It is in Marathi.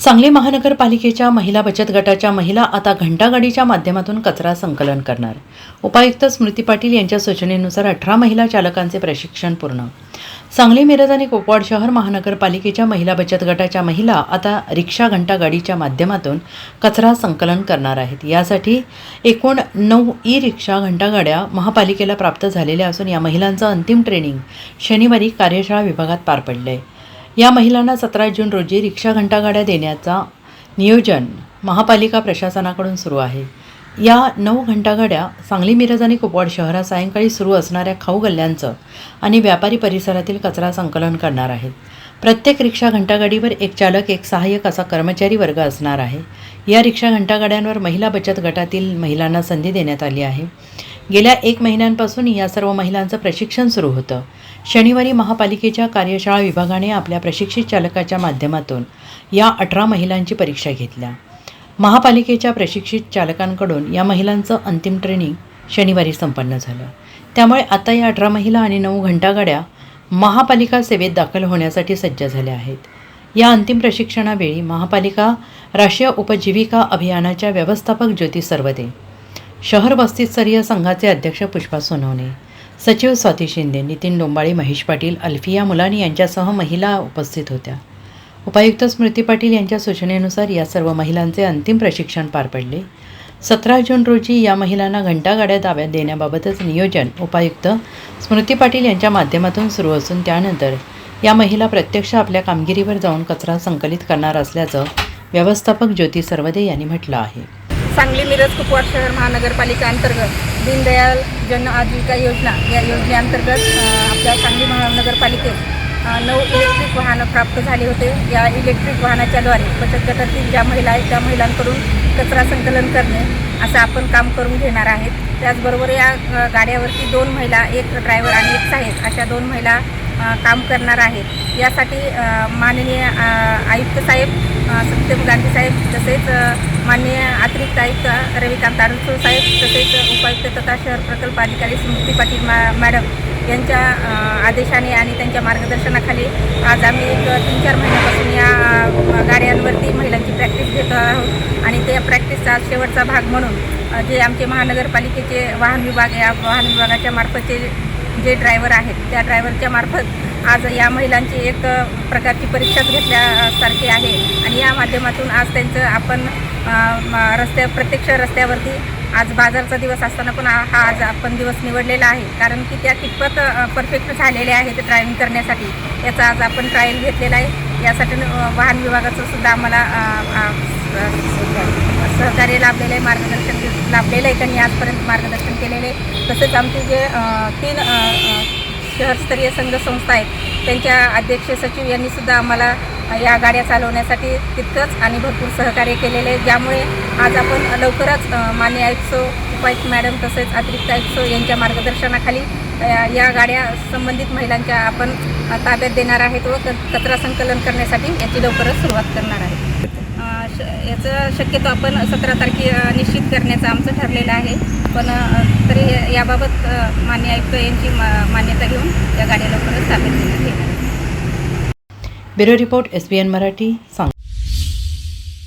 सांगली महानगरपालिकेच्या महिला बचत गटाच्या महिला आता घंटागाडीच्या माध्यमातून कचरा संकलन करणार. उपायुक्त स्मृती पाटील यांच्या सूचनेनुसार अठरा महिला चालकांचे प्रशिक्षण पूर्ण. सांगली मिरज आणि कोकवाड शहर महानगरपालिकेच्या महिला बचत गटाच्या महिला आता रिक्षा घंटागाडीच्या माध्यमातून कचरा संकलन करणार आहेत. यासाठी एकूण नऊ ई रिक्षा घंटागाड्या महापालिकेला प्राप्त झालेल्या असून या महिलांचं अंतिम ट्रेनिंग शनिवारी कार्यशाळा विभागात पार पडलं आहे या महिलांना सतरा जून रोजी रिक्षा घंटागाड्या देण्याचा नियोजन महापालिका प्रशासनाकडून सुरू आहे. या नऊ घंटागाड्या सांगली मिरज आणि कुपवाड शहरात सायंकाळी सुरू असणाऱ्या खाऊ गल्ल्यांचं आणि व्यापारी परिसरातील कचरा संकलन करणार आहेत. प्रत्येक रिक्षा घंटागाडीवर एक चालक एक सहाय्यक असा कर्मचारी वर्ग असणार आहे. या रिक्षा घंटागाड्यांवर महिला बचत गटातील महिलांना संधी देण्यात आली आहे. गेल्या एक महिन्यांपासून या सर्व महिलांचं प्रशिक्षण सुरू होतं. शनिवारी महापालिकेच्या कार्यशाळा विभागाने आपल्या प्रशिक्षित चालकाच्या माध्यमातून या अठरा महिलांची परीक्षा घेतल्या. महापालिकेच्या प्रशिक्षित चालकांकडून या महिलांचं अंतिम ट्रेनिंग शनिवारी संपन्न झालं. त्यामुळे आता या अठरा महिला आणि नऊ घंटागाड्या महापालिका सेवेत दाखल होण्यासाठी सज्ज झाल्या आहेत. या अंतिम प्रशिक्षणावेळी महापालिका राष्ट्रीय उपजीविका अभियानाच्या व्यवस्थापक ज्योती सर्वदे शहर वस्तीस्तरीय संघाचे अध्यक्ष पुष्पा सोनवणे सचिव स्वाती शिंदे नितीन डोंबाळे महेश पाटील अल्फिया मुलानी यांच्यासह महिला उपस्थित होत्या. उपायुक्त स्मृती पाटील यांच्या सूचनेनुसार या सर्व महिलांचे अंतिम प्रशिक्षण पार पडले. सतरा जून रोजी या महिलांना घंटागाड्या ताब्यात देण्याबाबतच नियोजन उपायुक्त स्मृती पाटील यांच्या माध्यमातून सुरू असून त्यानंतर या महिला प्रत्यक्ष आपल्या कामगिरीवर जाऊन कचरा संकलित करणार असल्याचं व्यवस्थापक ज्योती सर्वदे यांनी म्हटलं आहे. सांगली मिरज कुपवाड शहर महानगरपालिका अंतर्गत दीनदयाल जन आजीविका योजना या योजनेअंतर्गत आपल्या सांगली महानगरपालिकेत नऊ इलेक्ट्रिक वाहनं प्राप्त झाले होते. या इलेक्ट्रिक वाहनाच्याद्वारे बचत गटातील ज्या महिला आहेत त्या महिलांकडून कचरा संकलन करणे असं आपण काम करून घेणार आहेत. त्याचबरोबर या गाड्यावरती दोन महिला एक ड्रायव्हर आणि एक साहेब अशा दोन महिला काम करणार आहेत. यासाठी माननीय आयुक्त साहेब सत्यम गांधी साहेब तसेच माननीय अतिरिक्त आयुक्त रविकांत आडसूळ साहेब तसेच उपायुक्त तथा शहर प्रकल्प अधिकारी स्मृती पाटील मा मॅडम यांच्या आदेशाने आणि त्यांच्या मार्गदर्शनाखाली आज आम्ही एक तीन चार महिन्यापासून या गाड्यांवरती महिलांची प्रॅक्टिस घेत आहोत आणि त्या प्रॅक्टिसचा शेवटचा भाग म्हणून जे आमचे महानगरपालिकेचे वाहन विभाग या वाहन विभागाच्या मार्फतचे जे ड्रायव्हर आहेत त्या ड्रायव्हरच्या मार्फत आज या महिलांची एक प्रकारची परीक्षाच घेतल्यासारखी आहे. आणि या माध्यमातून आज त्यांचं आपण रस्त्या प्रत्यक्ष रस्त्यावरती आज बाजारचा दिवस असताना पण हा आज आपण दिवस निवडलेला आहे. कारण की त्या कितपत परफेक्ट झालेल्या आहेत ड्रायव्हिंग करण्यासाठी याचा आज आपण ट्रायल घेतलेला आहे. यासाठी वाहन विभागाचं सुद्धा आम्हाला सहकार्य लाभलेलं आहे मार्गदर्शन लाभलेलं आहे त्यांनी आजपर्यंत मार्गदर्शन केलेलं आहे. तसेच आमचे जे तीन शहरस्तरीय संघ संस्था आहेत त्यांच्या अध्यक्ष सचिव यांनी सुद्धा आम्हाला या गाड्या चालवण्यासाठी तितकंच आणि भरपूर सहकार्य केलेलं आहे. ज्यामुळे आज आपण लवकरच मान्य आयुक्त उपायुक्त मॅडम तसेच अतिरिक्त आयुक्त यांच्या मार्गदर्शनाखाली या गाड्या संबंधित महिलांच्या आपण ताब्यात देणार आहेत व कचरा संकलन करण्यासाठी याची लवकरच सुरुवात करणार आहे. याचं शक्यतो आपण सतरा तारखे निश्चित करण्याचं आमचं ठरलेलं आहे. पण तरी याबाबत मान्य आयुक्त यांची मान्यता घेऊन या गाड्या लवकरच ताब्यात देण्यात येणार आहे bureau report S B N Marathi सांग